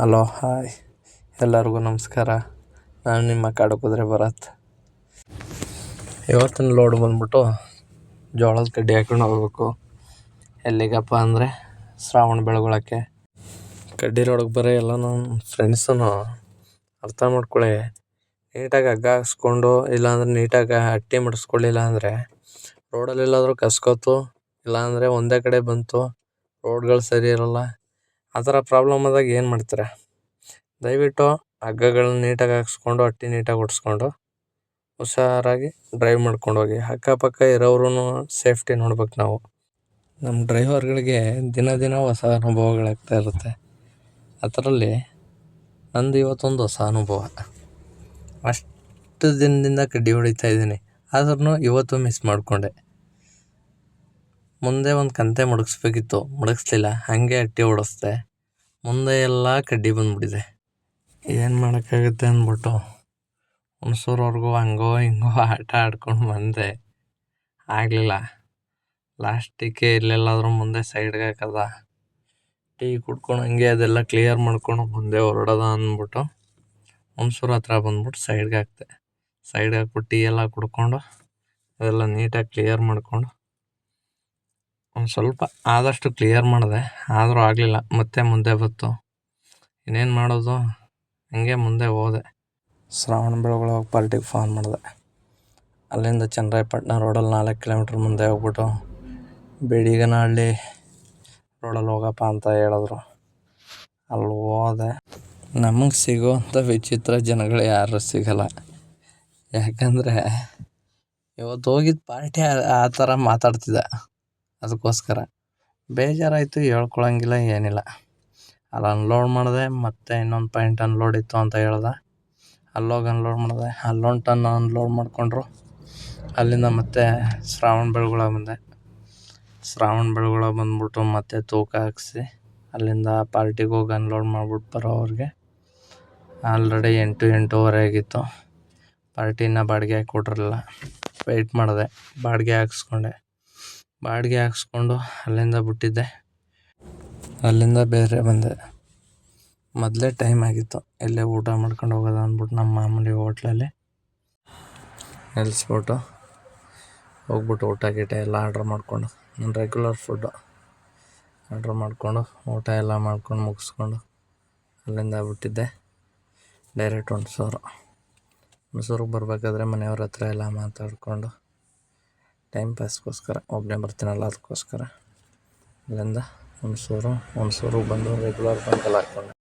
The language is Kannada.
Hello, hi. ಎಲ್ಲರಿಗೂ ನಮಸ್ಕಾರ. ನಾನು ನಿಮ್ಮ ಕಾಡು ಕುದುರೆ ಭರತ್. ಇವತ್ತಿನ ಲೋಡ್ ಬಂದ್ಬಿಟ್ಟು ಜೋಳದ ಕಡ್ಡಿ ಹಾಕೊಂಡು ಹೋಗ್ಬೇಕು. ಎಲ್ಲಿಗಪ್ಪ ಅಂದರೆ ಶ್ರಾವಣ ಬೆಳಗೊಳಕ್ಕೆ. ಕಡ್ಡಿ ರೋಡಕ್ಕೆ ಬರೀ ಎಲ್ಲ ನಮ್ಮ ಫ್ರೆಂಡ್ಸೂ ಅರ್ಥ ಮಾಡ್ಕೊಳ್ಳಿ ನೀಟಾಗಿ ಹಗ್ಗ ಹಾಕ್ಸ್ಕೊಂಡು, ಇಲ್ಲಾಂದ್ರೆ ನೀಟಾಗಿ ಹಟ್ಟಿ ಮಾಡಿಸ್ಕೊಳ್ಳಿಲ್ಲ ಅಂದರೆ ರೋಡಲ್ಲಿ ಎಲ್ಲಾದರೂ ಕಸ್ಕೊತು, ಇಲ್ಲಾಂದರೆ ಒಂದೇ ಕಡೆ ಬಂತು. ರೋಡ್ಗಳು ಸರಿ ಇರಲ್ಲ. ಆ ಪ್ರಾಬ್ಲಮ್ ಆದಾಗ ಏನು ಮಾಡ್ತಾರೆ? ದಯವಿಟ್ಟು ಹಗ್ಗಗಳನ್ನ ನೀಟಾಗಿ ಹಾಕ್ಸ್ಕೊಂಡು ಹಟ್ಟಿ ನೀಟಾಗಿ ಹೊಡ್ಸ್ಕೊಂಡು ಹುಷಾರಾಗಿ ಡ್ರೈವ್ ಮಾಡ್ಕೊಂಡು ಹೋಗಿ. ಅಕ್ಕಪಕ್ಕ ಇರೋವ್ರೂ ಸೇಫ್ಟಿ ನೋಡ್ಬೇಕು ನಾವು. ನಮ್ಮ ಡ್ರೈವರ್ಗಳಿಗೆ ದಿನ ದಿನ ಹೊಸ ಅನುಭವಗಳಾಗ್ತಾ ಇರುತ್ತೆ. ಅದರಲ್ಲಿ ನಂದು ಇವತ್ತೊಂದು ಹೊಸ ಅನುಭವ. ಅಷ್ಟು ದಿನದಿಂದ ಕಡ್ಡಿ ಹೊಡಿತಾ ಇದ್ದೀನಿ. ಆದ್ರೂ ಇವತ್ತು ಮಿಸ್ ಮಾಡಿಕೊಂಡೆ. ಮುಂದೆ ಒಂದು ಕಂತೆ ಮಡಗಿಸ್ಬೇಕಿತ್ತು. ಮಡಗಿಸ್ಲಿಲ್ಲ. ಹಾಗೆ ಅಟ್ಟಿ ಓಡಿಸ್ದೆ ಮುಂದೆ ಎಲ್ಲ ಕಡ್ಡಿ ಬಂದ್ಬಿಟ್ಟಿದೆ. ಏನು ಮಾಡೋಕ್ಕಾಗುತ್ತೆ ಅಂದ್ಬಿಟ್ಟು ಹುಣಸೂರವ್ರಿಗೂ ಹಂಗೋ ಹಿಂಗೋ ಆಟ ಆಡ್ಕೊಂಡು ಬಂದೆ. ಆಗಲಿಲ್ಲ. ಲಾಸ್ಟಿಗೆ ಇಲ್ಲೆಲ್ಲಾದ್ರೂ ಮುಂದೆ ಸೈಡ್ಗೆ ಹಾಕದ. ಟೀ ಕುಡ್ಕೊಂಡು ಹಂಗೆ ಅದೆಲ್ಲ ಕ್ಲಿಯರ್ ಮಾಡ್ಕೊಂಡು ಮುಂದೆ ಹೊರಡೋದ ಅಂದ್ಬಿಟ್ಟು ಹುಣಸೂರು ಹತ್ರ ಬಂದ್ಬಿಟ್ಟು ಸೈಡ್ಗೆ ಹಾಕ್ದೆ. ಸೈಡ್ಗೆ ಹಾಕ್ಬಿಟ್ಟು ಟೀ ಎಲ್ಲ ಕುಡ್ಕೊಂಡು ಅದೆಲ್ಲ ನೀಟಾಗಿ ಕ್ಲಿಯರ್ ಮಾಡಿಕೊಂಡು ಒಂದು ಸ್ವಲ್ಪ ಆದಷ್ಟು ಕ್ಲಿಯರ್ ಮಾಡಿದೆ. ಆದರೂ ಆಗಲಿಲ್ಲ. ಮತ್ತೆ ಮುಂದೆ ಬಂತು. ಇನ್ನೇನು ಮಾಡೋದು? ಹಂಗೆ ಮುಂದೆ ಹೋದೆ. ಶ್ರಾವಣ ಬೆಳಗೊಳ ಪಾರ್ಟಿಗೆ ಫೋನ್ ಮಾಡಿದೆ. ಅಲ್ಲಿಂದ ಚನ್ನರಾಯಪಟ್ಟಣ ರೋಡಲ್ಲಿ ನಾಲ್ಕು ಕಿಲೋಮೀಟ್ರ್ ಮುಂದೆ ಹೋಗ್ಬಿಟ್ಟು ಬೇಡಿಗನಹಳ್ಳಿ ರೋಡಲ್ಲಿ ಹೋಗಪ್ಪ ಅಂತ ಹೇಳಿದ್ರು. ಅಲ್ಲಿ ಹೋದೆ. ನಮಗೆ ಸಿಗೋವಂಥ ವಿಚಿತ್ರ ಜನಗಳು ಯಾರು ಸಿಗಲ್ಲ. ಯಾಕಂದರೆ ಇವತ್ತು ಹೋಗಿದ್ದ ಪಾರ್ಟಿ ಆ ಥರ ಮಾತಾಡ್ತಿದ್ದ. ಅದಕ್ಕೋಸ್ಕರ ಬೇಜಾರಾಯಿತು ಹೇಳ್ಕೊಳ್ಳೋಂಗಿಲ್ಲ ಏನಿಲ್ಲ. ಅಲ್ಲಿ ಅನ್ಲೋಡ್ ಮಾಡಿದೆ, ಮತ್ತೆ ಇನ್ನೊಂದು ಪಾಯಿಂಟ್ ಅನ್ಲೋಡ್ ಇತ್ತು ಅಂತ ಹೇಳ್ದೆ. ಅಲ್ಲೋಗಿ ಅನ್ಲೋಡ್ ಮಾಡಿದೆ. ಅಲ್ಲೊಂದು ಟನ್ ಅನ್ಲೋಡ್ ಮಾಡಿಕೊಂಡ್ರು. ಅಲ್ಲಿಂದ ಮತ್ತೆ ಶ್ರಾವಣ ಬೆಳಗೊಳ ಬಂದೆ. ಶ್ರಾವಣ ಬೆಳಗೊಳ ಬಂದ್ಬಿಟ್ಟು ಮತ್ತೆ ತೂಕ ಹಾಕ್ಸಿ, ಅಲ್ಲಿಂದ ಪಾರ್ಟಿಗೆ ಹೋಗಿ ಅನ್ಲೋಡ್ ಮಾಡಿಬಿಟ್ಟು ಬರೋವ್ರಿಗೆ ಆಲ್ರೆಡಿ ಎಂಟು ಎಂಟೂವರೆ ಆಗಿತ್ತು. ಪಾರ್ಟಿನ ಬಾಡಿಗೆ ಹಾಕಿ ಕೊಟ್ಟಿರಲಿಲ್ಲ. ವೆಯ್ಟ್ ಮಾಡಿದೆ. ಬಾಡಿಗೆ ಹಾಕ್ಸ್ಕೊಂಡೆ. ಬಾಡಿಗೆ ಹಾಕ್ಸ್ಕೊಂಡು ಅಲ್ಲಿಂದ ಬಿಟ್ಟಿದ್ದೆ. ಅಲ್ಲಿಂದ ಬೇರೆ ಬಂದೆ. ಮೊದಲೇ ಟೈಮ್ ಆಗಿತ್ತು. ಇಲ್ಲೇ ಊಟ ಮಾಡ್ಕೊಂಡು ಹೋಗೋದು ಅಂದ್ಬಿಟ್ಟು ನಮ್ಮ ಮಾಮೂಲಿ ಹೋಟ್ಲಲ್ಲಿ. ನಿಲ್ಲಿಸ್ಬಿಟ್ಟು ಹೋಗ್ಬಿಟ್ಟು ಊಟ ಗೀಟ ಎಲ್ಲ ಆರ್ಡ್ರ್ ಮಾಡಿಕೊಂಡು ನನ್ನ ರೆಗ್ಯುಲರ್ ಫುಡ್ಡು ಆರ್ಡ್ರ್ ಮಾಡಿಕೊಂಡು, ಊಟ ಎಲ್ಲ ಮಾಡ್ಕೊಂಡು ಮುಗಿಸ್ಕೊಂಡು ಅಲ್ಲಿಂದ ಬಿಟ್ಟಿದ್ದೆ. ಡೈರೆಕ್ಟ್ ಹುಣಸೂರು ಹುಣಸೂರಿಗೆ ಬರಬೇಕಾದ್ರೆ ಮನೆಯವ್ರ ಹತ್ರ ಎಲ್ಲ ಮಾತಾಡಿಕೊಂಡು ಟೈಮ್ ಪಾಸ್ಗೋಸ್ಕರ ಒಬ್ಬನೇ ಬರ್ತೀನಲ್ಲ ಅದಕ್ಕೋಸ್ಕರ. ಅಲ್ಲಿಂದ ಹುಣಸೂರು ಹುಣಸೂರಿಗೆ ಬಂದು ರೆಗ್ಯುಲರ್ ಬಂಕಲ್ಲಿ ಹಾಕ್ಕೊಂಡೆ.